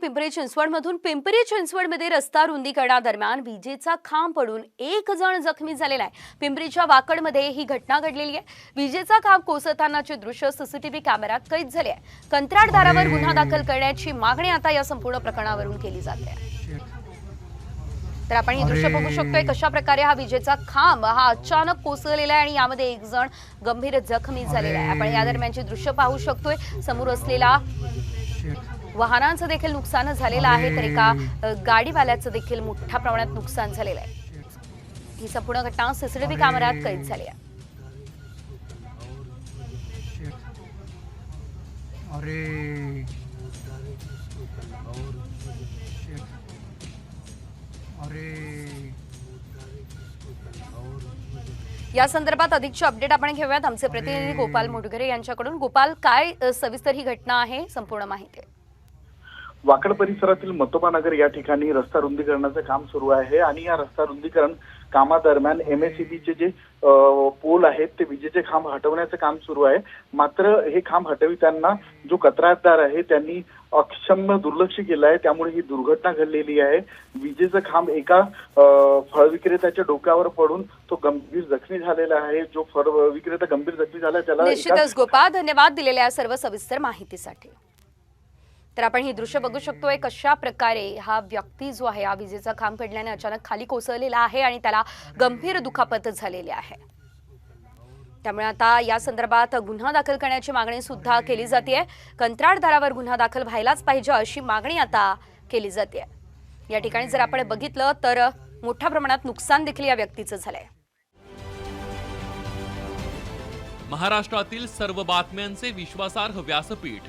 पिंपरी चिंचवडमधून पिंपरी चिंचवडमध्ये रस्ता रुंदीकरणादरम्यान विजेचा खांब पडून एक जण जखमी झालेला आहे. पिंपरीच्या वाकडमध्ये ही घटना घडलेली आहे. विजेचा खांब कोसळतानाचे दृश्य सीसीटीव्ही कॅमेऱ्यात कैद झाले आहे. कंत्राटदारावर गुन्हा दाखल करण्याची मागणी आता या संपूर्ण प्रकरणावरून केली जाते. आहे तर आपण ही दृश्य बघू शकतोय कशा प्रकारे हा विजेचा खांब हा अचानक कोसळलेला आहे आणि यामध्ये एक जण गंभीर जखमी झालेला आहे. आपण या दरम्यानची दृश्य पाहू शकतोय. समोर असलेला वाहनांचं देखील नुकसान झालेलं आहे तर एका गाडीवाल्याचं देखील मोठ्या प्रमाणात नुकसान झालेलं आहे. ही संपूर्ण घटना सीसीटीव्ही कॅमेऱ्यात कैद झाली आहे. अरे. अरे. या संदर्भात अधिकचे अपडेट आपण घेऊयात. आमचे प्रतिनिधी गोपाल मोटघरे यांच्याकडून. गोपाल काय सविस्तर ही घटना आहे? संपूर्ण माहिती. वाकड परिसरातील मतोबा नगर या ठिकाणी रस्ता रुंदीकरणाचं काम सुरू आहे आणि या रस्ता रुंदीकरण कामादरम्यान एमएससीबीचे जे अ, पोल आहेत ते विजेचे खांब हटवण्याचं काम सुरू आहे. मात्र हे खांब हटविताना जो कंत्राटदार आहे त्यांनी अक्षम्य दुर्लक्ष केलं आहे. त्यामुळे ही दुर्घटना घडलेली आहे. विजेचं खांब एका फळ विक्रेत्याच्या डोक्यावर पडून तो गंभीर जखमी झालेला आहे. जो फळ विक्रेता गंभीर जखमी झाला त्याला निश्चितच गोपाळ धन्यवाद दिलेल्या सर्व सविस्तर माहितीसाठी. तर आपण ही दृश्य बघू शकतोय कशा प्रकारे हा व्यक्ती जो आहे हा विजेचा खांब पडल्याने अचानक खाली कोसळलेला आहे आणि त्याला गंभीर दुखापत झालेली आहे. त्यामुळे आता या संदर्भात गुन्हा दाखल करण्याची मागणी सुद्धा केली जाते कंत्राटदारावर गुन्हा दाखल व्हायलाच पाहिजे अशी मागणी आता केली जाते या ठिकाणी जर आपण बघितलं तर मोठ्या प्रमाणात नुकसान देखील या व्यक्तीचं झालंय. महाराष्ट्रातील सर्व बातम्यांचे विश्वासार्ह व्यासपीठ.